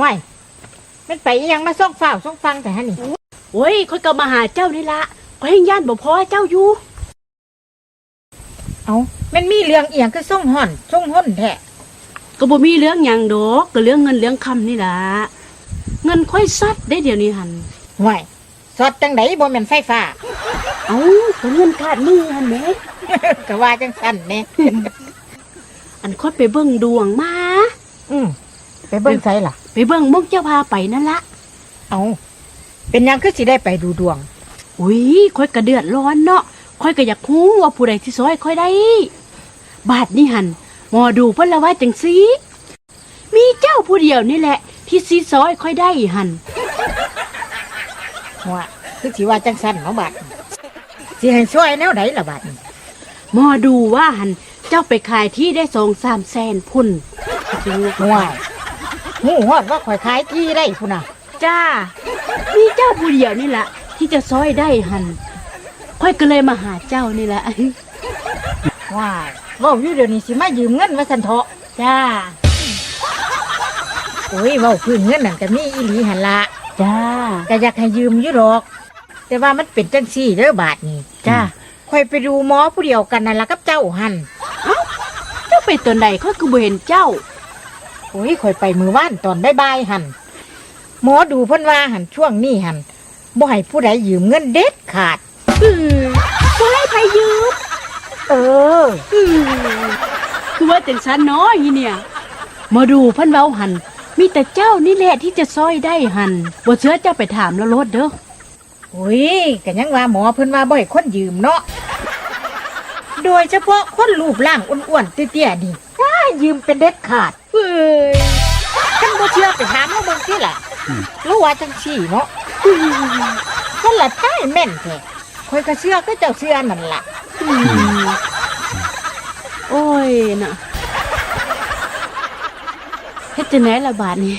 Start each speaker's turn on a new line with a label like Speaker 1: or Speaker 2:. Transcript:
Speaker 1: ว้ายมันไปอีหยังมาส่องฝ้าวส่องฟังแต่ฮะนี่
Speaker 2: โอ้ยค่อยก็มาหาเจ้านี่ละข่อยยังย่านบ่พอเจ้าอยู่
Speaker 1: เอามันมีเรื่องเอียงคือส่งห่อนส่งห่นแท้
Speaker 2: ก็บ่มีเรื่องหยังดอกก็เรื่องเงินเรื่องคำนี่ล่ะเงินค่อยซัดได้เดี๋ยวนี้หัน
Speaker 1: ว้ายสอดจังไดบ่แม่นไฟฟ้า
Speaker 2: เอ้าก็เงินขาดมือหันแหม
Speaker 1: ก็ว่าจังสั่นแหน่
Speaker 2: อันค่อยไปเบิ่งดวงมา
Speaker 1: อืมไปเบิ่งไสล่ะ
Speaker 2: ไป เบิ่งมุกเจ้าพาไปนั่นละ
Speaker 1: เอาเป็นหยังคือสิได้ไปดูดวง
Speaker 2: อุ้ยค่อยก็เดือดร้อนเนาะค่อยก็อยากฮู้ว่าผู้ใดที่ซอยค่อยได้ บาทนี่หันหมอดูเพิ่นละว่าจังซี่มีเจ้าผู้เดียวนี่แหละ ที่ซีซอยค่อยได้หัน
Speaker 1: ว่าคือสิว่าจังสั่นเนาะบาดนี้สิให้ช่วยแนวใดล่ะบาดนี้
Speaker 2: หมอดูว่าหันเจ้าไปขายที่ได้สองสามแสนพุ่น
Speaker 1: ว้าย หูฮอดว่าข่อยขายที่ได้พุ่นน่ะ
Speaker 2: จ้า มีเจ้าผู้เดียวนี่แหละที่จะซอยได้หันค่อยก็เลยมาหาเจ้านี่แหละ
Speaker 1: ว้ายเว้าอยู่เดี๋ยวนี้สิมายืมเงินว่าซั่นเถาะ
Speaker 2: จ้า
Speaker 1: โอ้ยเว้าพื้นเงินนั่นก็มีอีหลีหั่นละ
Speaker 2: จ้า
Speaker 1: ก็อยากให้ยืมอยู่ดอก แต่ว่ามันเป็นจังซี่เด้อบาดนี้
Speaker 2: จ้า
Speaker 1: ข่อยไปดูหมอผู้เดียวกันนั่นล่ะกับเจ้าหัน
Speaker 2: เจ้าไปตัวไหนค่อยก็บ่เห็นเจ้า
Speaker 1: โอ้ยข่อยไปมือว่านตอนบ่ายๆหันหมอดูเพิ่นว่าหันช่วงนี้หันบ่ให้ผู้ใดยืมเงินเด็ดขาด
Speaker 2: อือบ่ให้ไปยืม
Speaker 1: เออ
Speaker 2: อือคือว่าจังซันเนาะอีเนี่ยหมาดูเพิ่นเว้าหัน มีแต่เจ้านี่แหละที่จะซอยได้หันบ่เชื่อเจ้าไปถามแล้วรถเด้อ
Speaker 1: โอ้ยก็ยังว่าหมอเพิ่นว่าบ่ให้คนยืมเนาะ โดยเฉพาะคนรูปร่างอ้วนๆเตี้ยๆนี่ถ้ายืมเป็นเด็ดขาดเอ้ยท่านบ่เชื่อไปถามเอาเบิ่งสิล่ะรู้ว่าจังซี่เนาะคนละท้ายแม่นแท้ข่อยก็เชื่อก็เจ้าเชื่อนั่นล่ะ
Speaker 2: อืมโอ้ยน่ะเฮ็ดจังไหนล่ะบาดนี้